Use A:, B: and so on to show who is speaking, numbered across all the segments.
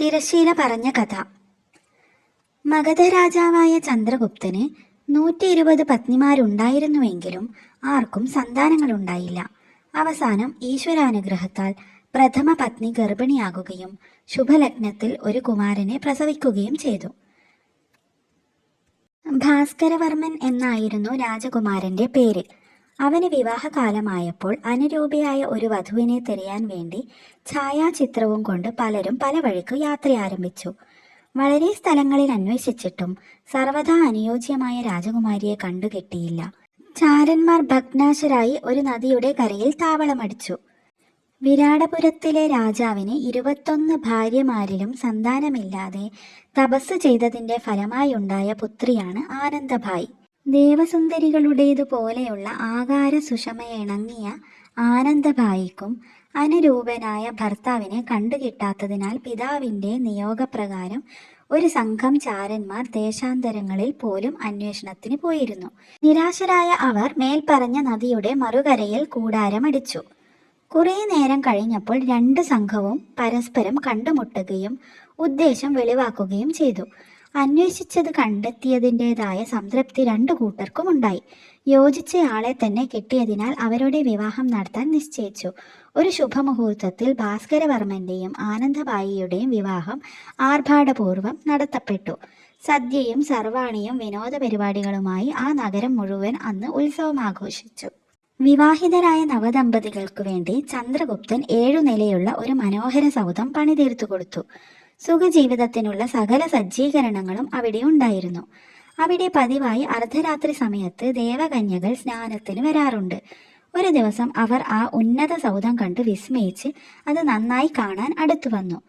A: തിരശീല പറഞ്ഞ കഥ. മഗധ രാജാവായ ചന്ദ്രഗുപ്തന് നൂറ്റി ഇരുപത് പത്നിമാരുണ്ടായിരുന്നുവെങ്കിലും ആർക്കും സന്താനങ്ങളുണ്ടായില്ല. അവസാനം ഈശ്വരാനുഗ്രഹത്താൽ പ്രഥമ പത്നി ഗർഭിണിയാകുകയും ശുഭലഗ്നത്തിൽ ഒരു കുമാരനെ പ്രസവിക്കുകയും ചെയ്തു. ഭാസ്കരവർമ്മൻ എന്നായിരുന്നു രാജകുമാരന്റെ പേര്. അവന് വിവാഹകാലമായപ്പോൾ അനുരൂപിയായ ഒരു വധുവിനെ തിരയാൻ വേണ്ടി ഛായാചിത്രവും കൊണ്ട് പലരും പല വഴിക്ക് യാത്ര ആരംഭിച്ചു വളരെ സ്ഥലങ്ങളിൽ അന്വേഷിച്ചിട്ടും സർവതാ അനുയോജ്യമായ രാജകുമാരിയെ കണ്ടുകിട്ടിയില്ല. ചാരന്മാർ ഭഗ്നാശരായി ഒരു നദിയുടെ കരയിൽ താവളമടിച്ചു. വിരാടപുരത്തിലെ രാജാവിന് ഇരുപത്തൊന്ന് ഭാര്യമാരിലും സന്താനമില്ലാതെ തപസ് ചെയ്തതിന്റെ ഫലമായുണ്ടായ പുത്രിയാണ് ആനന്ദഭായി. ദേവസുന്ദരികളുടേതുപോലെയുള്ള ആകാര സുഷമയിണങ്ങിയ ആനന്ദഭായിക്കും അനുരൂപനായ ഭർത്താവിനെ കണ്ടുകിട്ടാത്തതിനാൽ പിതാവിന്റെ നിയോഗപ്രകാരം ഒരു സംഘം ചാരന്മാർ ദേശാന്തരങ്ങളിൽ പോലും അന്വേഷണത്തിന് പോയിരുന്നു. നിരാശരായ അവർ മേൽപ്പറഞ്ഞ നദിയുടെ മറുകരയിൽ കൂടാരമടിച്ചു. കുറേ നേരം കഴിഞ്ഞപ്പോൾ രണ്ട് സംഘവും പരസ്പരം കണ്ടുമുട്ടുകയും ഉദ്ദേശം വെളിവാക്കുകയും ചെയ്തു. അന്വേഷിച്ചത് കണ്ടെത്തിയതിന്റെതായ സംതൃപ്തി രണ്ടു കൂട്ടർക്കും ഉണ്ടായി. യോജിച്ചയാളെ തന്നെ കിട്ടിയതിനാൽ അവരുടെ വിവാഹം നടത്താൻ നിശ്ചയിച്ചു. ഒരു ശുഭമുഹൂർത്തത്തിൽ ഭാസ്കരവർമ്മന്റെയും ആനന്ദബായിയുടെയും വിവാഹം ആർഭാടപൂർവം നടത്തപ്പെട്ടു. സദ്യയും സർവാണിയും വിനോദ പരിപാടികളുമായി ആ നഗരം മുഴുവൻ അന്ന് ഉത്സവം ആഘോഷിച്ചു വിവാഹിതരായ നവദമ്പതികൾക്കു വേണ്ടി ചന്ദ്രഗുപ്തൻ ഏഴു നിലയുള്ള ഒരു മനോഹര സൗധം പണിതീർത്തു കൊടുത്തു സുഖജീവിതത്തിനുള്ള സകല സജ്ജീകരണങ്ങളും അവിടെ ഉണ്ടായിരുന്നു. അവിടെ പതിവായി അർദ്ധരാത്രി സമയത്ത് ദേവകന്യകൾ സ്നാനത്തിന് വരാറുണ്ട്. ഒരു ദിവസം അവർ ആ ഉന്നത സൗധം കണ്ട് വിസ്മയിച്ച് അത് നന്നായി കാണാൻ അടുത്തു വന്നു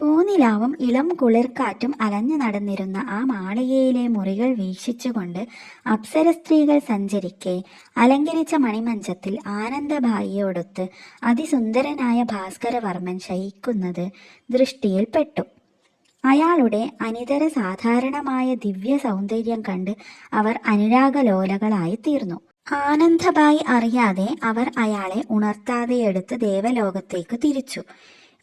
A: പൂനിലാവും ഇളം കുളിർക്കാറ്റും അലഞ്ഞു നടന്നിരുന്ന ആ മാളികയിലെ മുറികൾ വീക്ഷിച്ചുകൊണ്ട് അപ്സര സ്ത്രീകൾ സഞ്ചരിക്കെ. അലങ്കരിച്ച മണിമഞ്ചത്തിൽ ആനന്ദഭായിയോടൊത്ത് അതിസുന്ദരനായ ഭാസ്കരവർമ്മൻ ശയിക്കുന്നത് ദൃഷ്ടിയിൽപ്പെട്ടു അയാളുടെ അനിതര സാധാരണമായ ദിവ്യ സൗന്ദര്യം കണ്ട് അവർ അനുരാഗലോലകളായി തീർന്നു. ആനന്ദഭായി അറിയാതെ അവർ അയാളെ ഉണർത്താതെ എടുത്ത് ദേവലോകത്തേക്ക് തിരിച്ചു.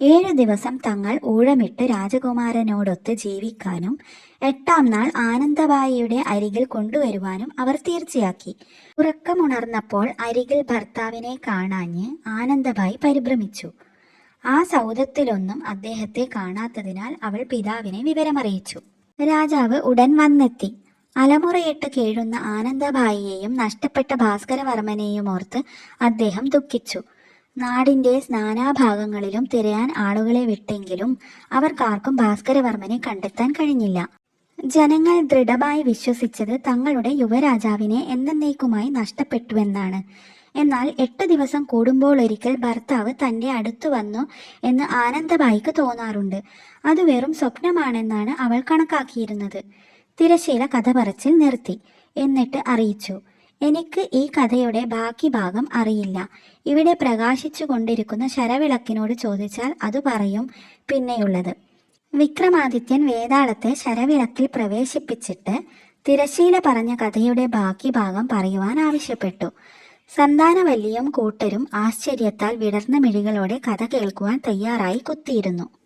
A: ഏഴു ദിവസം തങ്ങൾ ഊഴമിട്ട് രാജകുമാരനോടൊത്ത് ജീവിക്കാനും എട്ടാം നാൾ ആനന്ദബായിയുടെ അരികിൽ കൊണ്ടുവരുവാനും അവർ തീർച്ചയാക്കി. ഉറക്കമുണർന്നപ്പോൾ അരികിൽ ഭർത്താവിനെ കാണാഞ്ഞ് ആനന്ദബായി പരിഭ്രമിച്ചു. ആ സൗദത്തിലൊന്നും അദ്ദേഹത്തെ കാണാത്തതിനാൽ അവൾ പിതാവിനെ വിവരമറിയിച്ചു. രാജാവ് ഉടൻ വന്നെത്തി. അലമുറയിട്ട് കേഴുന്ന ആനന്ദബായിയെയും നഷ്ടപ്പെട്ട ഭാസ്കരവർമ്മനെയും ഓർത്ത് അദ്ദേഹം ദുഃഖിച്ചു. നാടിന്റെ സ്നാനാഭാഗങ്ങളിലും തിരയാൻ ആളുകളെ വിട്ടെങ്കിലും അവർക്കാർക്കും ഭാസ്കരവർമ്മനെ കണ്ടെത്താൻ കഴിഞ്ഞില്ല. ജനങ്ങൾ ദൃഢമായി വിശ്വസിച്ചത് തങ്ങളുടെ യുവരാജാവിനെ എന്നേക്കുമായി നഷ്ടപ്പെട്ടുവെന്നാണ്. എന്നാൽ എട്ട് ദിവസം കൂടുമ്പോൾ ഒരിക്കൽ ഭർത്താവ് തന്റെ അടുത്തു വന്നു എന്ന് ആനന്ദബായിക്ക് തോന്നാറുണ്ട്. അത് വെറും സ്വപ്നമാണെന്നാണ് അവൾ കണക്കാക്കിയിരുന്നത്. തിരശീല കഥ പറച്ചിൽ നിർത്തി. എന്നിട്ട് അറിയിച്ചു. എനിക്ക് ഈ കഥയുടെ ബാക്കി ഭാഗം അറിയില്ല. ഇവിടെ പ്രകാശിച്ചു കൊണ്ടിരിക്കുന്ന ശരവിളക്കിനോട് ചോദിച്ചാൽ അത് പറയും പിന്നെയുള്ളത്. വിക്രമാദിത്യൻ വേതാളത്തെ ശരവിളക്കിൽ പ്രവേശിപ്പിച്ചിട്ട് തിരശീല പറഞ്ഞ കഥയുടെ ബാക്കി ഭാഗം പറയുവാൻ ആവശ്യപ്പെട്ടു. സന്താനവല്ലിയും കൂട്ടരും ആശ്ചര്യത്താൽ വിടർന്ന മിഴികളോടെ കഥ കേൾക്കുവാൻ തയ്യാറായി കുത്തിയിരുന്നു.